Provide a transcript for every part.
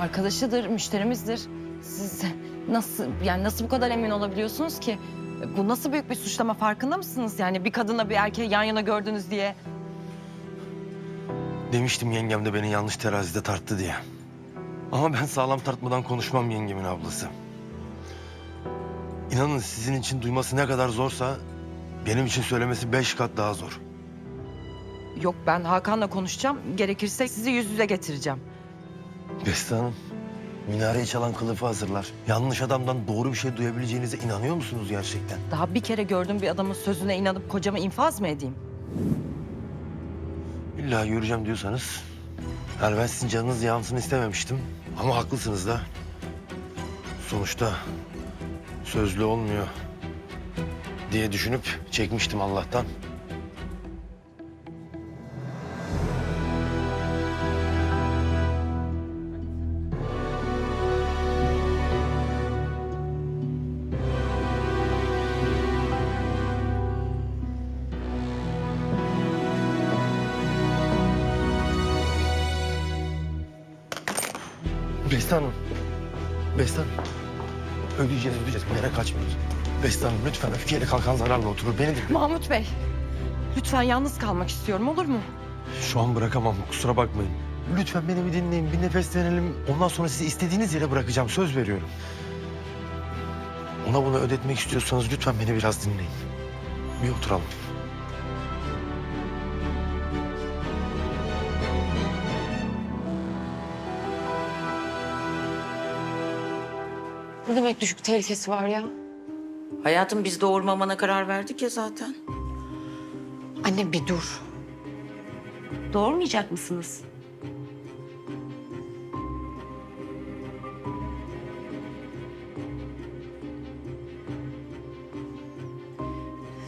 arkadaşıdır, müşterimizdir. Siz nasıl yani nasıl bu kadar emin olabiliyorsunuz ki? Bu nasıl büyük bir suçlama farkında mısınız? Yani bir kadınla bir erkeği yan yana gördünüz diye. Demiştim yengem de beni yanlış terazide tarttı diye. Ama ben sağlam tartmadan konuşmam yengemin ablası. İnanın sizin için duyması ne kadar zorsa benim için söylemesi beş kat daha zor. Yok ben Hakan'la konuşacağım. Gerekirse sizi yüz yüze getireceğim. Beste Hanım, minareyi çalan kılıfı hazırlar. Yanlış adamdan doğru bir şey duyabileceğinize inanıyor musunuz gerçekten? Daha bir kere gördüğüm bir adamın sözüne inanıp kocamı infaz mı edeyim? İlla göreceğim diyorsanız... Yani ben sizin canınız yansın istememiştim. Ama haklısınız da. Sonuçta sözlü olmuyor diye düşünüp çekmiştim Allah'tan. Beste Hanım. Beste Hanım. Ödeyeceğiz, ödeyeceğiz. Bir yere kaçmıyoruz. Beste Hanım lütfen öfkeyle kalkan zararla oturur. Beni dinle. Mahmut Bey, lütfen yalnız kalmak istiyorum olur mu? Şu an bırakamam. Kusura bakmayın. Lütfen beni bir dinleyin. Bir nefeslenelim. Ondan sonra sizi istediğiniz yere bırakacağım. Söz veriyorum. Ona bunu ödetmek istiyorsanız lütfen beni biraz dinleyin. Bir oturalım. Ne demek düşük tehlikesi var ya? Hayatım biz doğurmamana karar verdik ya zaten. Anne bir dur. Doğurmayacak mısınız?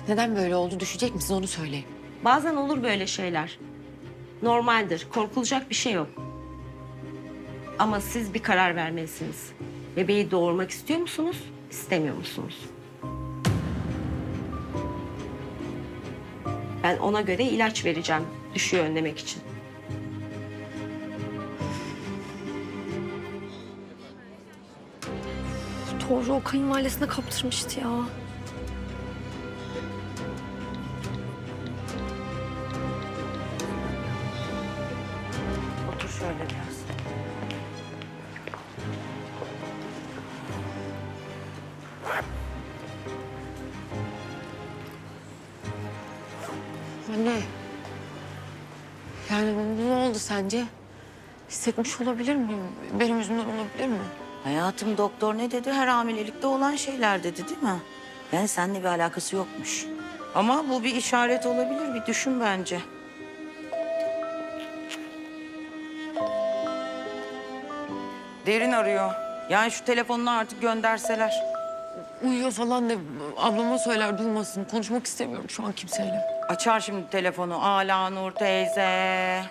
Neden böyle oldu düşecek misin onu söyleyin. Bazen olur böyle şeyler. Normaldir, korkulacak bir şey yok. Ama siz bir karar vermelisiniz. Bebeği doğurmak istiyor musunuz, istemiyor musunuz? Ben ona göre ilaç vereceğim, düşüyor önlemek için. Doğru o kayınvalidesine kaptırmıştı ya. Otur şöyle biraz. Anne. Yani ne oldu sence? Hissetmiş olabilir miyim? Benim yüzümden olabilir mi? Hayatım doktor ne dedi? Her hamilelikte olan şeyler dedi değil mi? Yani seninle bir alakası yokmuş. Ama bu bir işaret olabilir. Bir düşün bence. Derin arıyor. Yani şu telefonunu artık gönderseler. Uyuyor falan de ablama söyler duymasın. Konuşmak istemiyorum şu an kimseyle. Açar şimdi telefonu. Ala Nur teyze.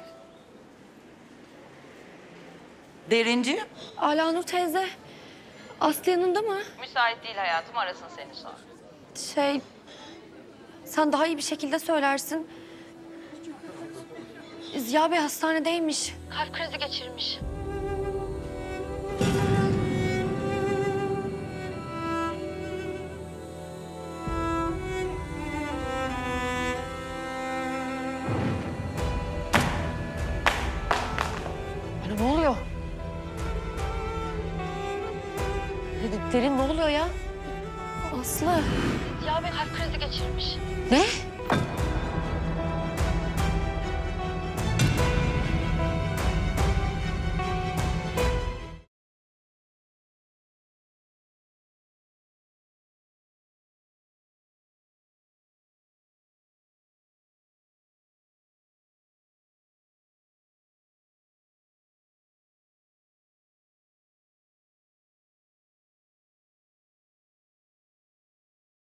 Derinci. Alanur teyze, Aslı yanında mı? Müsait değil hayatım arasın seni sonra. Şey, sen daha iyi bir şekilde söylersin. Ziya Bey hastanedeymiş. Kalp krizi geçirmiş. Derin ne oluyor ya? Aslı. Ziya Bey kalp krizi geçirmiş. Ne?